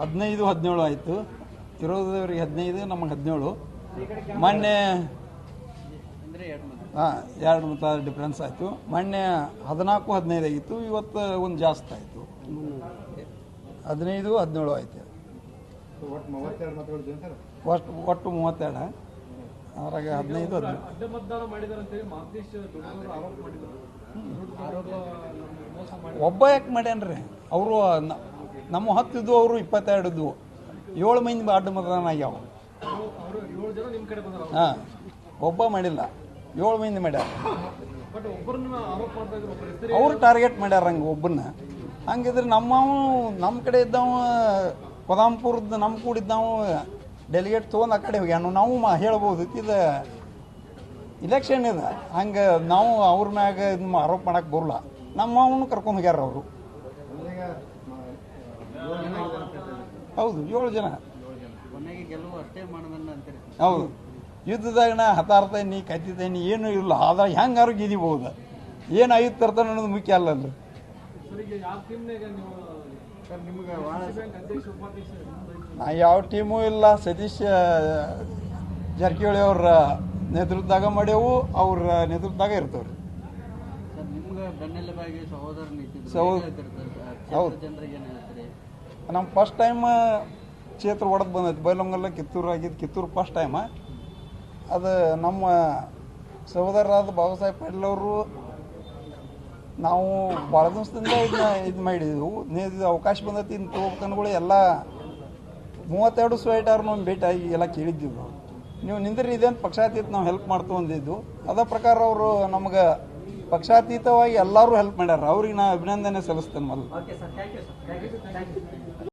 ಹದಿನೈದು ಹದಿನೇಳು ಆಯಿತು. ವಿರೋಧದವ್ರಿಗೆ ಹದಿನೈದು ನಮಗೆ ಹದಿನೇಳು. ಮೊನ್ನೆ ಹಾಂ ಎರಡು ಮತ ಡಿಫ್ರೆನ್ಸ್ ಆಯಿತು. ಮೊನ್ನೆ ಹದಿನಾಲ್ಕು ಹದಿನೈದು ಆಗಿತ್ತು. ಇವತ್ತು ಒಂದು ಜಾಸ್ತಿ ಆಯಿತು. ಹದಿನೈದು ಹದಿನೇಳು ಆಯ್ತು. ಒಟ್ಟು ಒಟ್ಟು ಮೂವತ್ತೆರಡು? ಅದ್ರಾಗ ಹದಿನೈದು ಹದಿನೈದು ಒಬ್ಬ ಯಾಕೆ ಮಾಡ್ಯಾನ್ರಿ? ಅವರು ನಮ್ಮ ಹತ್ತಿದ್ದು ಅವರು ಇಪ್ಪತ್ತೆರಡು ಇದ್ವು ಏಳು ಮಂದಿ ಅಡ್ಡ ಮತದಾನ ಆಗ್ಯಾವ ನಿಮ್ಮ ಹಾಂ, ಒಬ್ಬ ಮಾಡಿಲ್ಲ. ಏಳು ಮಂದಿ ಮಾಡ್ಯಾರ. ಅವರು ಟಾರ್ಗೆಟ್ ಮಾಡ್ಯಾರ ಹಂಗೆ ಒಬ್ಬನ್ನ. ಹಂಗಿದ್ರೆ ನಮ್ಮವು ನಮ್ಮ ಕಡೆ ಇದ್ದವ ಕೊದಾಂಪುರದ ನಮ್ಮ ಕೂಡಿದ್ದವ ಡೆಲಿಗೇಟ್ ತೊಗೊಂಡು ಆ ಕಡೆ ಹೋಗ್ಯಾನು. ನಾವು ಮಾ ಹೇಳ್ಬೋದು ಇದು ಇಲೆಕ್ಷನ್ ಇದೆ. ಹಂಗೆ ನಾವು ಅವ್ರ ಮ್ಯಾಗ ಇದನ್ನ ಆರೋಪ ಮಾಡಕ್ಕೆ ಬರಲ್ಲ. ನಮ್ಮವನು ಕರ್ಕೊಂಡು ಹೋಗ್ಯಾರ ಅವರು ಈಗ ಮ- ಏಳು ಜನ ಇದ್ದಾರೆ ಅಂತ ಹೇಳ್ತಾರೆ. ಹೌದು ಏಳು ಜನ. ಹೌದು. ಯುದ್ಧದಾಗ ನಾ ಹತಾರ್ತೇನಿ ಕತ್ತಿದ್ದೇನೆ ಏನೂ ಇಲ್ಲ. ಆದ್ರೆ ಹೆಂಗಾರು ಗೆದಿಬಹುದು ಏನು ಐದು ತರ್ತಾನೆ ಅನ್ನೋದು ಮುಖ್ಯ ಅಲ್ಲ ಅಲ್ಲಿ ಸರಿಗೆ ಯಾವ ಟೀಮ್ನಾಗ ನೀವು ಸರ್ ನಿಮ್ಗೆ ಭಾಳ ಬ್ಯಾಂಕ್ ಅಧ್ಯಕ್ಷ ನಾ ಯಾವ ಟೀಮು ಇಲ್ಲ. ಸತೀಶ್ ಜಾರಕಿಹೊಳಿ ಅವ್ರ ನೇತೃತ್ವದಾಗ ಮಾಡ್ಯವು ಅವ್ರ ನೇತೃತ್ವದಾಗ ಇರ್ತವ್ರಿ. ಸರ್ ನಿಮ್ಗೆ ಬೆನ್ನೆಲುಬಾಗಿ ಸಹೋದರ? ಹೌದು. ನಮ್ಮ ಫಸ್ಟ್ ಟೈಮ್ ಕ್ಷೇತ್ರ ಒಡೆದು ಬಂದೈತೆ. ಬೈಲೊಂಗಲ್ಲ ಕಿತ್ತೂರು ಆಗಿದ್ದು ಕಿತ್ತೂರು ಫಸ್ಟ್ ಟೈಮ ಅದು ನಮ್ಮ ಸಹೋದರರಾದ ಬಾಬಾ ಸಾಹೇಬ್ ಪಾಟೀಲ್ ಅವರು ನಾವು ಭಾಳ ದಿವಸದಿಂದ ಇದನ್ನ ಇದು ಮಾಡಿದ್ವು. ನೀವು ಅವಕಾಶ ಬಂದೈತಿ ಇನ್ನು ತಗೋಬೇಕನ್ಗಳು ಎಲ್ಲ ಮೂವತ್ತೆರಡು ಸ್ವೈಟಾರು ನಾವು ಭೇಟಿ ಆಗಿ ಎಲ್ಲ ಕೇಳಿದ್ದೀವಿ ನಾವು ನೀವು ನಿಂದ್ರಿ, ಇದೇನು ಪಕ್ಷಾತೀತ ನಾವು ಹೆಲ್ಪ್ ಮಾಡ್ತು ಅಂದಿದ್ದು. ಅದ ಪ್ರಕಾರ ಅವರು ನಮ್ಗೆ ಪಕ್ಷಾತೀತವಾಗಿ ಎಲ್ಲರೂ ಹೆಲ್ಪ್ ಮಾಡ್ಯಾರ. ಅವ್ರಿಗೆ ನಾ ಅಭಿನಂದನೆ ಸಲ್ಲಿಸ್ತೇನೆ ಮೊದಲು.